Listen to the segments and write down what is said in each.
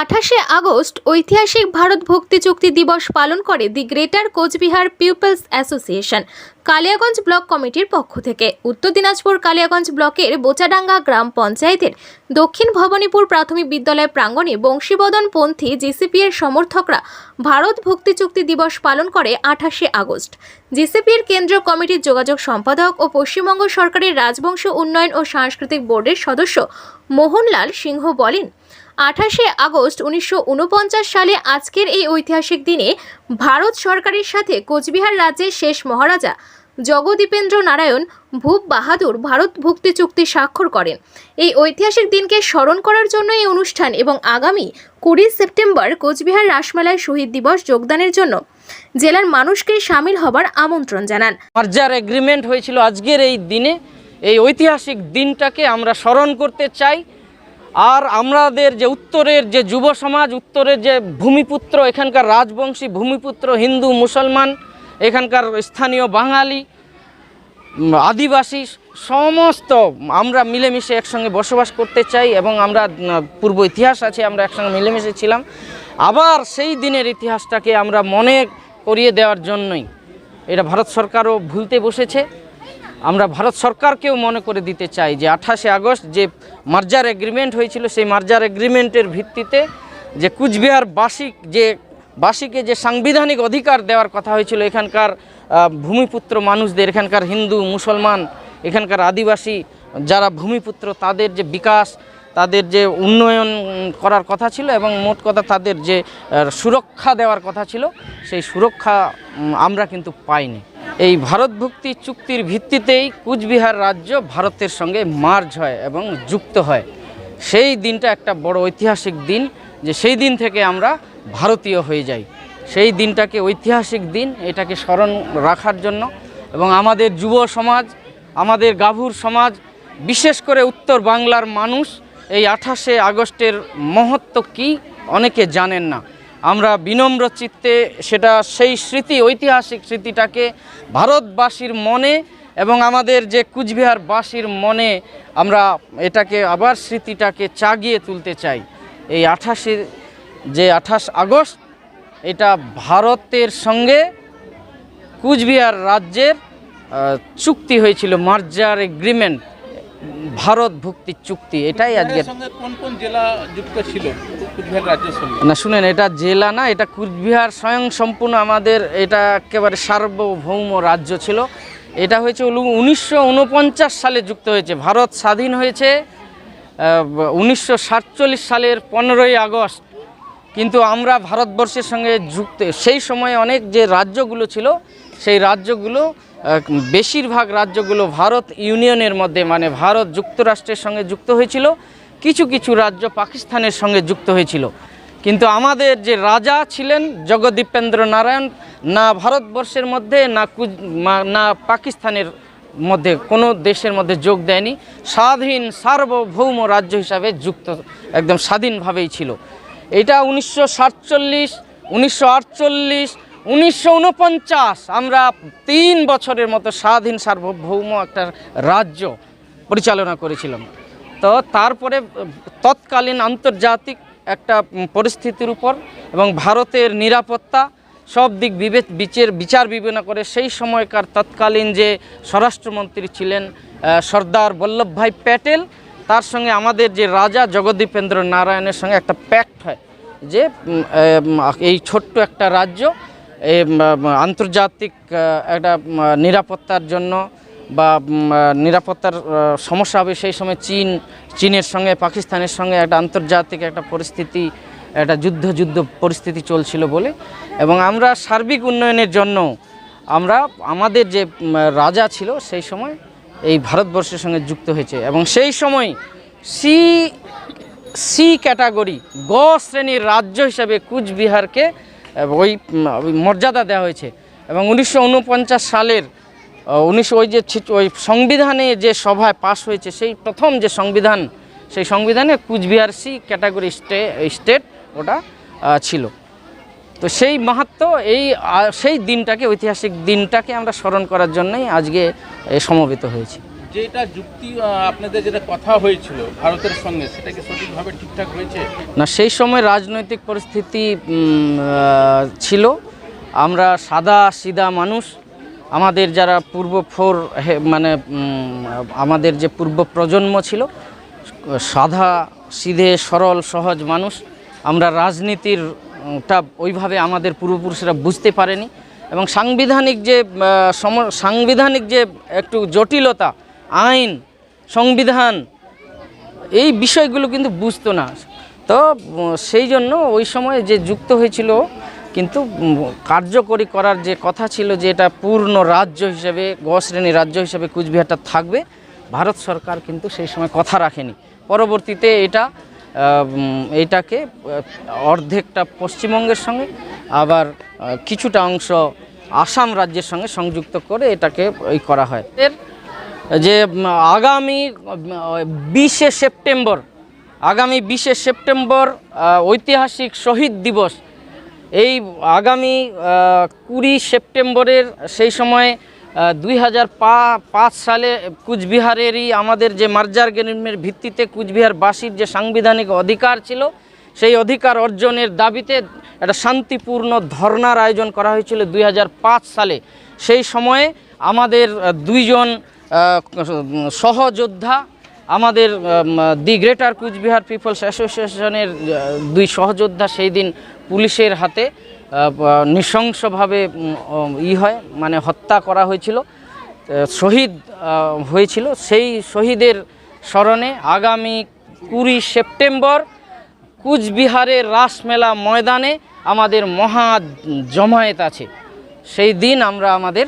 আঠাশে আগস্ট ঐতিহাসিক ভারত ভক্তি চুক্তি দিবস পালন করে the greater Cooch Behar people's association, Kaliaganj block কমিটির পক্ষ থেকে। উত্তর দিনাজপুর কালিয়াগঞ্জ ব্লকের বোচাডাঙ্গা গ্রাম পঞ্চায়েতের দক্ষিণ ভবানীপুর প্রাথমিক বিদ্যালয় প্রাঙ্গণে বংশীবদন পন্থী জিসিপি এর সমর্থকরা ভারত ভক্তি চুক্তি দিবস পালন করে আঠাশে আগস্ট। জিসিপির কেন্দ্রীয় কমিটির যোগাযোগ সম্পাদক ও পশ্চিমবঙ্গ সরকারের রাজবংশ উন্নয়ন ও সাংস্কৃতিক বোর্ডের সদস্য মোহনলাল সিংহ বলেন আঠাশে আগস্ট উনিশশো ঊনপঞ্চাশ সালে আজকের এই ঐতিহাসিক দিনে ভারত সরকারের সাথে কোচবিহার রাজ্যের শেষ মহারাজা জগদীপেন্দ্র নারায়ণ ভূপ বাহাদুর ভারত ভুক্তি চুক্তি স্বাক্ষর করেন। এই ঐতিহাসিক দিনকে স্মরণ করার জন্য এই অনুষ্ঠান এবং আগামী কুড়ি সেপ্টেম্বর কোচবিহার রাসমেলায় শহীদ দিবস যোগদানের জন্য জেলার মানুষকে সামিল হবার আমন্ত্রণ জানান। মার্জার এগ্রিমেন্ট হয়েছিল আজকের এই দিনে। এই ঐতিহাসিক দিনটাকে আমরা স্মরণ করতে চাই। আর আমাদের যে উত্তরের যে যুব সমাজ, উত্তরের যে ভূমিপুত্র, এখানকার রাজবংশী ভূমিপুত্র, হিন্দু, মুসলমান, এখানকার স্থানীয় বাঙালি আদিবাসী, সমস্ত আমরা মিলেমিশে একসঙ্গে বসবাস করতে চাই এবং আমরা পূর্ব ইতিহাস আছে, আমরা একসঙ্গে মিলেমিশে ছিলাম। আবার সেই দিনের ইতিহাসটাকে আমরা মনে করিয়ে দেওয়ার জন্যই এটা ভারত সরকারও ভুলতে বসেছে। আমরা ভারত সরকারকেও মনে করে দিতে চাই যে আঠাশে আগস্ট যে মার্জার এগ্রিমেন্ট হয়েছিল, সেই মার্জার এগ্রিমেন্টের ভিত্তিতে যে কুচবিহার বাসিক যে, বাসীকে যে সাংবিধানিক অধিকার দেওয়ার কথা হয়েছিল, এখানকার ভূমিপুত্র মানুষদের, এখানকার হিন্দু, মুসলমান, এখানকার আদিবাসী যারা ভূমিপুত্র, তাদের যে বিকাশ, তাদের যে উন্নয়ন করার কথা ছিল এবং মোট কথা তাদের যে সুরক্ষা দেওয়ার কথা ছিল, সেই সুরক্ষা আমরা কিন্তু পাইনি। এই ভারতভুক্তি চুক্তির ভিত্তিতেই কুচবিহার রাজ্য ভারতের সঙ্গে মার্জ হয় এবং যুক্ত হয়। সেই দিনটা একটা বড় ঐতিহাসিক দিন যে সেই দিন থেকে আমরা ভারতীয় হয়ে যাই। সেই দিনটাকে ঐতিহাসিক দিন, এটাকে স্মরণ রাখার জন্য এবং আমাদের যুব সমাজ, আমাদের গাভুর সমাজ, বিশেষ করে উত্তর বাংলার মানুষ এই আঠাশে আগস্টের মহত্ব কি অনেকে জানেন না। আমরা বিনম্র চিত্তে সেটা সেই স্মৃতি, ঐতিহাসিক স্মৃতিটাকে ভারতবাসীর মনে এবং আমাদের যে কুচবিহারবাসীর মনে আমরা এটাকে আবার স্মৃতিটাকে চাগিয়ে তুলতে চাই। এই আঠাশে, যে আঠাশ আগস্ট, এটা ভারতের সঙ্গে কুচবিহার রাজ্যের চুক্তি হয়েছিল, মার্জার এগ্রিমেন্ট। ভারত ভুক্তি চুক্তি এটাই আজকে কোন কোন জেলা যুক্ত ছিল? না শুনেন এটা জেলা না এটা কুচবিহার স্বয়ং সম্পূর্ণ আমাদের এটা একেবারে সার্বভৌম রাজ্য ছিল। এটা হয়েছে উনিশশো ঊনপঞ্চাশ সালে যুক্ত হয়েছে। ভারত স্বাধীন হয়েছে উনিশশো সাতচল্লিশ সালের পনেরোই আগস্ট। কিন্তু আমরা ভারতবর্ষের সঙ্গে যুক্ত সেই সময় অনেক যে রাজ্যগুলো ছিল সেই রাজ্যগুলো বেশিরভাগ রাজ্যগুলো ভারত ইউনিয়নের মধ্যে মানে ভারত যুক্তরাষ্ট্রের সঙ্গে যুক্ত হয়েছিল, কিছু কিছু রাজ্য পাকিস্তানের সঙ্গে যুক্ত হয়েছিল। কিন্তু আমাদের যে রাজা ছিলেন জগদীপেন্দ্র নারায়ণ, না ভারতবর্ষের মধ্যে, না না পাকিস্তানের মধ্যে, কোনো দেশের মধ্যে যোগ দেয়নি। স্বাধীন, সার্বভৌম রাজ্য হিসাবে যুক্ত, একদম স্বাধীনভাবেই ছিল। এটা উনিশশো সাতচল্লিশ, উনিশশো আটচল্লিশ উনিশশো উনপঞ্চাশ, আমরা তিন বছরের মতো স্বাধীন সার্বভৌম একটা রাজ্য পরিচালনা করেছিলাম। তো তারপরে তৎকালীন আন্তর্জাতিক একটা পরিস্থিতির উপর এবং ভারতের নিরাপত্তা, সব দিক বিবেচ বিচার বিচার বিবেচনা করে সেই সময়কার তৎকালীন যে স্বরাষ্ট্রমন্ত্রী ছিলেন সর্দার বল্লভভাই প্যাটেল, তার সঙ্গে আমাদের যে রাজা জগদীপেন্দ্র নারায়ণের সঙ্গে একটা প্যাক্ট হয় যে এই ছোট্ট একটা রাজ্য এই আন্তর্জাতিক একটা নিরাপত্তার জন্য বা নিরাপত্তার সমস্যা হবে সেই সময় চীন, চীনের সঙ্গে, পাকিস্তানের সঙ্গে একটা আন্তর্জাতিক একটা পরিস্থিতি, একটা যুদ্ধ যুদ্ধ পরিস্থিতি চলছিল বলে। এবং আমরা সার্বিক উন্নয়নের জন্য, আমরা, আমাদের যে রাজা ছিল সেই সময় এই ভারতবর্ষের সঙ্গে যুক্ত হয়েছে। এবং সেই সময় সি সি ক্যাটাগরি গ শ্রেণির রাজ্য হিসাবে কুচবিহারকে ওই মর্যাদা দেওয়া হয়েছে। এবং উনিশশো ঊনপঞ্চাশ সালের উনিশশো ওই যে ওই সংবিধানে যে সভায় পাশ হয়েছে, সেই প্রথম যে সংবিধান, সেই সংবিধানে কুচবিহার সি ক্যাটাগরি স্টে, স্টেট ওটা ছিল। তো সেই মাহাত্ম, এই সেই দিনটাকে, ঐতিহাসিক দিনটাকে আমরা স্মরণ করার জন্যই আজকে সমবেত হয়েছি। যেটা যুক্তি আপনাদের যেটা কথা হয়েছিল ভারতের সঙ্গে সেটা কি সঠিকভাবে ঠিকঠাক হয়েছে? না সেই সময় রাজনৈতিক পরিস্থিতি ছিল। আমরা সাদা সিধা মানুষ। আমাদের যারা পূর্ব ফোর হে- মানে আমাদের যে পূর্ব প্রজন্ম ছিল সাদা সিধে সরল সহজ মানুষ। আমরা রাজনীতির উম, ওইভাবে আমাদের পূর্বপুরুষরা বুঝতে পারেনি। এবং সাংবিধানিক যে সাংবিধানিক যে একটু জটিলতা আইন সংবিধান এই বিষয়গুলো কিন্তু বুঝতো না। তো সেই জন্য ওই সময় যে যুক্ত হয়েছিল কিন্তু কার্যকরী করার যে কথা ছিল যে এটা পূর্ণ রাজ্য হিসেবে গ শ্রেণি রাজ্য হিসেবে কুচবিহারটা থাকবে ভারত সরকার কিন্তু সেই সময় কথা রাখেনি। পরবর্তীতে এটা আহ, অর্ধেকটা পশ্চিমবঙ্গের সঙ্গে আবার কিছুটা অংশ আসাম রাজ্যের সঙ্গে সংযুক্ত করে এটাকে করা হয়। এর যে আগামী বিশে সেপ্টেম্বর, আগামী বিশে সেপ্টেম্বর ঐতিহাসিক শহীদ দিবস। এই আগামী কুড়ি সেপ্টেম্বরের সেই সময় দুই পাঁচ সালে কুচবিহারেরই আমাদের যে মার্জার গেনিমের ভিত্তিতে কুচবিহারবাসীর যে সাংবিধানিক অধিকার ছিল, সেই অধিকার অর্জনের দাবিতে একটা শান্তিপূর্ণ ধর্নার আয়োজন করা হয়েছিল দুই হাজার পাঁচ সালে। সেই সময়ে আমাদের দুইজন সহযোদ্ধা আমাদের দি গ্রেটার কুচবিহার পিপলস অ্যাসোসিয়েশনের দুই সহযোদ্ধা সেই দিন পুলিশের হাতে নৃশংসভাবে ই হয় মানে হত্যা করা হয়েছিল শহীদ হয়েছিল। সেই শহীদের স্মরণে আগামী কুড়ি সেপ্টেম্বর কুচবিহারের রাসমেলা ময়দানে আমাদের মহা জমায়েত আছে। সেই দিন আমরা আমাদের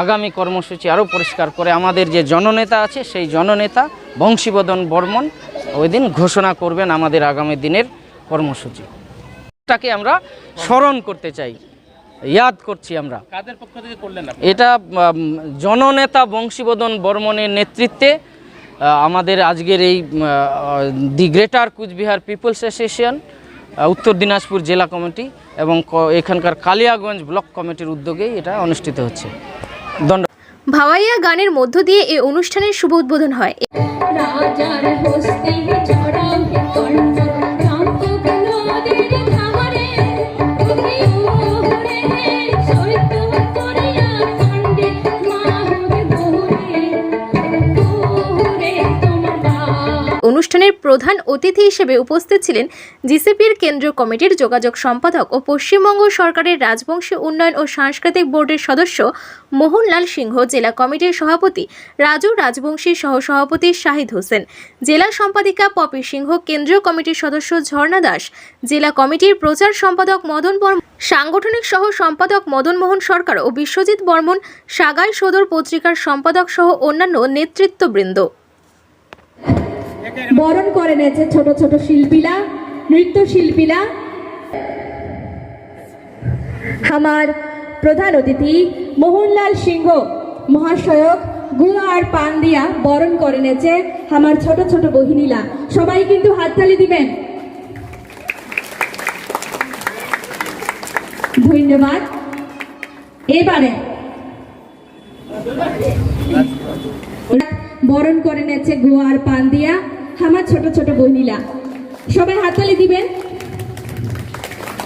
আগামী কর্মসূচি আরও পরিষ্কার করে আমাদের যে জননেতা আছে সেই জননেতা বংশীবদন বর্মন ওই দিন ঘোষণা করবেন আমাদের আগামী দিনের কর্মসূচি। এটাকে আমরা স্মরণ করতে চাই ইয়াদ করছি আমরা। কাদের পক্ষ থেকে করলেন আপনি? এটা জননেতা বংশীবদন বর্মনের নেতৃত্বে আমাদের আজকের এই the greater Cooch Behar people's association Uttar Dinajpur জেলা কমিটি এবং এখানকার কালিয়াগঞ্জ ব্লক কমিটির উদ্যোগেই এটা অনুষ্ঠিত হচ্ছে। দণ্ড ভাওয়াইয়া গানের মধ্য দিয়ে এ অনুষ্ঠানের শুভ উদ্বোধন হয়। অতিথি হিসেবে উপস্থিত ছিলেন জিসিপির কেন্দ্রীয় কমিটির যোগাযোগ সম্পাদক ও পশ্চিমবঙ্গ সরকারের রাজবংশী উন্নয়ন ও সাংস্কৃতিক বোর্ডের সদস্য মোহনলাল সিংহ, জেলা কমিটির সভাপতি রাজু রাজবংশী সহ সভাপতি শাহিদ হোসেন, জেলা সম্পাদিকা পপি সিংহ, কেন্দ্রীয় কমিটির সদস্য ঝর্ণা দাস, জেলা কমিটির প্রচার সম্পাদক মদন বর্মন, সাংগঠনিক সহ সম্পাদক মদন মোহন সরকার ও বিশ্বজিৎ বর্মন, সাগাই সদর পত্রিকার সম্পাদক সহ অন্যান্য নেতৃত্ববৃন্দ। বরণ করে নিয়েছে ছোট ছোট শিল্পীরা, নৃত্য শিল্পীরা। আমার প্রধান অতিথি মোহনলাল সিংহ মহাশয়ক গুয়া আর পান দিয়া বরণ করে নিয়েছে আমার ছোট ছোট বহিনীলা। সবাই কিন্তু হাততালি দিবেন। ধন্যবাদ। এবারে বরণ করে গোয়ার পান দিয়া আমার ছোট ছোট বহিনীলা সবাই হাততালি দিবেন?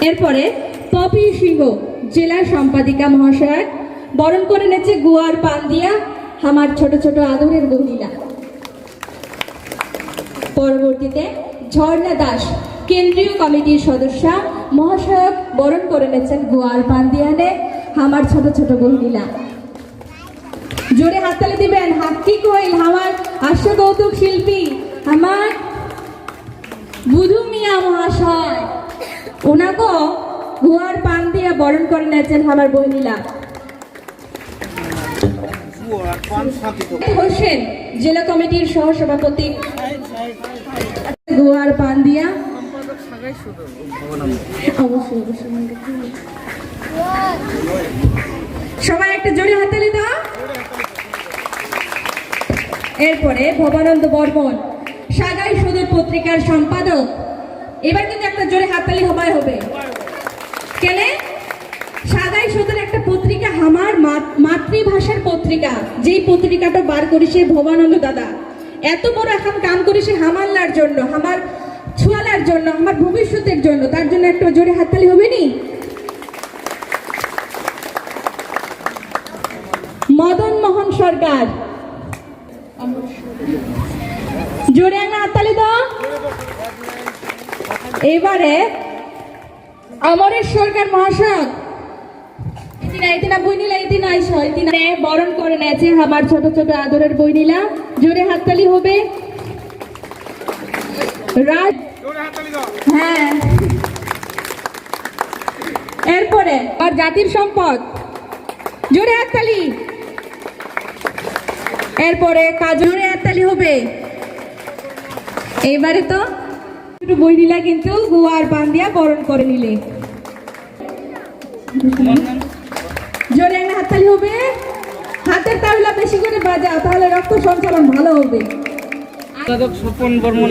এরপরে পপি সিংহ, জেলা সম্পাদিকা মহাশয়, বরণ করে নিয়েছে গোয়ার পান দিয়া আমার ছোট ছোট আদরের বহিনীলা পরবর্তীতে ঝর্ণা দাস, কেন্দ্রীয় কমিটির সদস্য মহাশয়ক বরণ করে নিয়েছেন গোয়াল পান দিয়ানে আমার ছোট ছোট বহিনীলা জোরে হাততালি দিবেন। হাক্কি কইল আমার আশ্ব কৌতুক শিল্পী। আমার বুধু মিয়া মহাশয় ওনাকে গুয়ার পান দিয়ে বরণ করে নিয়েছেন আমার বহিনীলা হোসেন, জেলা কমিটির সহসভাপতি। গোয়ার পান দিয়া অবশ্যই অবশ্যই সবাই একটা জোরে হাততালি দাও। এরপরে ভবানন্দ বর্মন। সাগাই সদর পত্রিকার সম্পাদক। এবার কিন্তু একটা জোরে হাততালি হবাই হবে। কেন সাগাই সদর একটা পত্রিকা, আমার মাতৃভাষার পত্রিকা। যেই পত্রিকাটা বার করেছে ভবানন্দ দাদা। এত বড় এখন কাম করেছে হামাল্লার জন্য, আমার ছুয়ালার জন্য, আমার ভবিষ্যতের জন্য। তার জন্য একটা জোরে হাততালি হবে নি? মদন মোহন সরকার জোরে একটা হাততালি দাও। এবারে অমরেশ সরকার মহাশয় ইতিনা ইতিনা বই নিলা ইতিনা আইস ইতিনা বরণ করে নেছে আমার ছোট ছোট আদরের জোরে হাততালি হবে। রাজ হ্যাঁ। এরপরে আর জাতির সম্পদ। জোরে হাততালি এরপরে কাজ জোরে হাততালি হবে। এইবারে তো একটু বই নিলা কিন্তু গুয়ার পান দিয়া বরণ করে নিলে। জোরে একটা হাততালি হবে। হাতের তাহলে বেশি করে বাজাও, তাহলে রক্ত সঞ্চালন ভালো হবে। স্বপন বর্মন